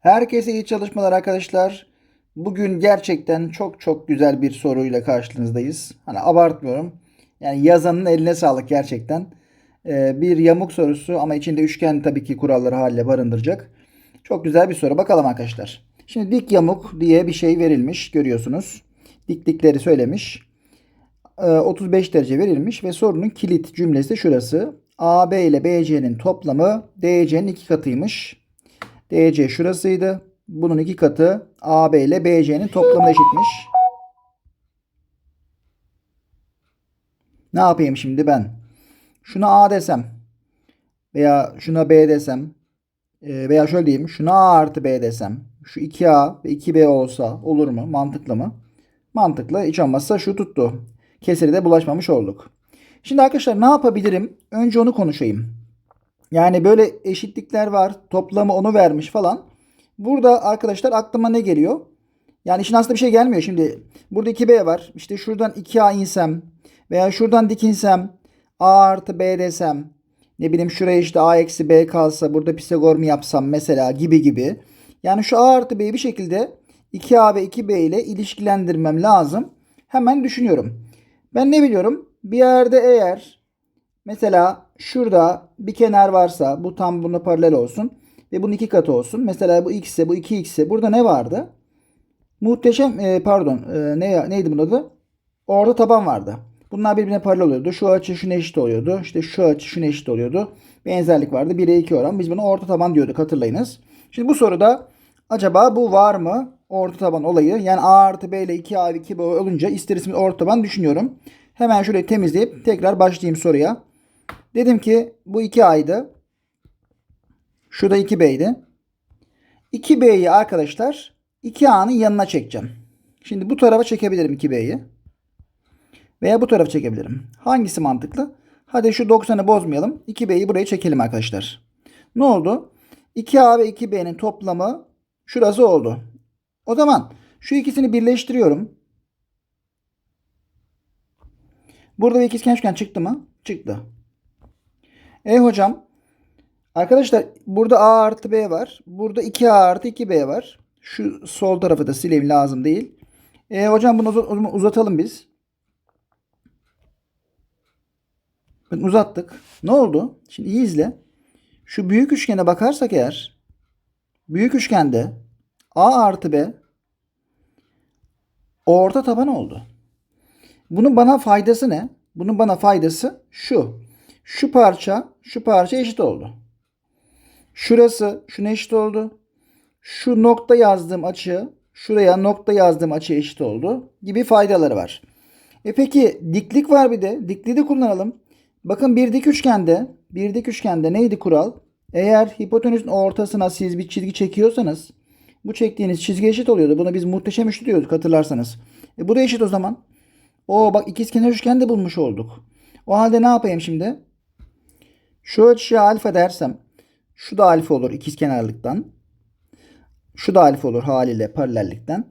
Herkese iyi çalışmalar arkadaşlar. Bugün gerçekten çok çok güzel bir soruyla karşınızdayız. Hani abartmıyorum. Yani yazanın eline sağlık gerçekten. Ee, bir yamuk sorusu ama içinde üçgen tabii ki kuralları haline barındıracak. Çok güzel bir soru. Bakalım arkadaşlar. Şimdi dik yamuk diye bir şey verilmiş görüyorsunuz. Diklikleri söylemiş. Ee, 35 derece verilmiş ve sorunun kilit cümlesi şurası. AB ile BC'nin toplamı DC'nin iki katıymış. DC şurasıydı. Bunun iki katı AB ile BC'nin toplamına eşitmiş. Ne yapayım şimdi ben? Şuna A desem veya şuna B desem e, veya şöyle diyeyim şuna A artı B desem şu 2A ve 2B olsa olur mu? Mantıklı mı? Mantıklı. Hiç olmazsa şu tuttu. Kesiri de bulaşmamış olduk. Şimdi arkadaşlar ne yapabilirim? Önce onu konuşayım. Yani böyle eşitlikler var. Toplamı onu vermiş falan. Burada arkadaşlar aklıma ne geliyor? Yani işin aslında bir şey gelmiyor. Şimdi burada 2B var. İşte şuradan 2A insem veya şuradan dikinsem A artı B desem ne bileyim şuraya işte A eksi B kalsa burada Pisagor mu yapsam mesela gibi gibi. Yani şu A artı B'yi bir şekilde 2A ve 2B ile ilişkilendirmem lazım. Hemen düşünüyorum. Ben ne biliyorum? Bir yerde eğer Mesela şurada bir kenar varsa bu tam buna paralel olsun ve bunun iki katı olsun. Mesela bu x ise bu 2x ise burada ne vardı? Muhteşem e, pardon e, ne neydi bunun adı? Orta taban vardı. Bunlar birbirine paralel oluyordu. Şu açı şuna eşit oluyordu. İşte şu açı şuna eşit oluyordu. Benzerlik vardı. 1'e 2 oran. Biz bunu orta taban diyorduk hatırlayınız. Şimdi bu soruda acaba bu var mı? Orta taban olayı. Yani A artı B ile 2A ve 2B olunca ister istemez orta taban düşünüyorum. Hemen şurayı temizleyip tekrar başlayayım soruya. Dedim ki bu 2A'ydı. Şu da 2B'ydi. 2B'yi arkadaşlar 2A'nın yanına çekeceğim. Şimdi bu tarafa çekebilirim 2B'yi. Veya bu tarafa çekebilirim. Hangisi mantıklı? Hadi şu 90'ı bozmayalım. 2B'yi buraya çekelim arkadaşlar. Ne oldu? 2A ve 2B'nin toplamı şurası oldu. O zaman şu ikisini birleştiriyorum. Burada bir ikizkenar üçgen çıktı mı? Çıktı. E hocam arkadaşlar burada A artı B var. Burada 2A artı 2B var. Şu sol tarafı da sileyim lazım değil. E hocam bunu uz- uzatalım biz. Bakın uzattık. Ne oldu? Şimdi iyi izle. Şu büyük üçgene bakarsak eğer büyük üçgende A artı B orta taban oldu. Bunun bana faydası ne? Bunun bana faydası şu. Şu parça, şu parça eşit oldu. Şurası şuna eşit oldu. Şu nokta yazdığım açı, şuraya nokta yazdığım açı eşit oldu gibi faydaları var. E peki diklik var bir de. Dikliği de kullanalım. Bakın bir dik üçgende, bir dik üçgende neydi kural? Eğer hipotenüsün ortasına siz bir çizgi çekiyorsanız bu çektiğiniz çizgi eşit oluyordu. Buna biz muhteşem üçlü diyorduk hatırlarsanız. E bu da eşit o zaman. O bak ikizkenar üçgen de bulmuş olduk. O halde ne yapayım şimdi? Şu açıya alfa dersem şu da alfa olur ikizkenarlıktan. Şu da alfa olur haliyle paralellikten.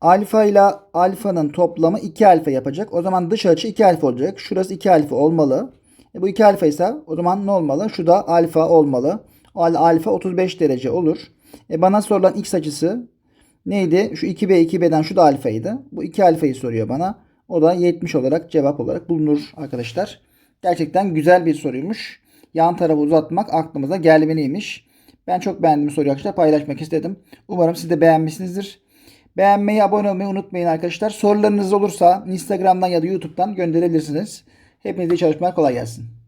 Alfa ile alfanın toplamı 2 alfa yapacak. O zaman dış açı 2 alfa olacak. Şurası 2 alfa olmalı. E bu 2 alfa ise o zaman ne olmalı? Şu da alfa olmalı. Al alfa 35 derece olur. E bana sorulan x açısı neydi? Şu 2b 2b'den şu da alfaydı. Bu 2 alfayı soruyor bana. O da 70 olarak cevap olarak bulunur arkadaşlar. Gerçekten güzel bir soruymuş. Yan tarafı uzatmak aklımıza gelmeliymiş. Ben çok beğendim soruyu arkadaşlar paylaşmak istedim. Umarım siz de beğenmişsinizdir. Beğenmeyi, abone olmayı unutmayın arkadaşlar. Sorularınız olursa Instagram'dan ya da YouTube'dan gönderebilirsiniz. Hepinize çalışmalar kolay gelsin.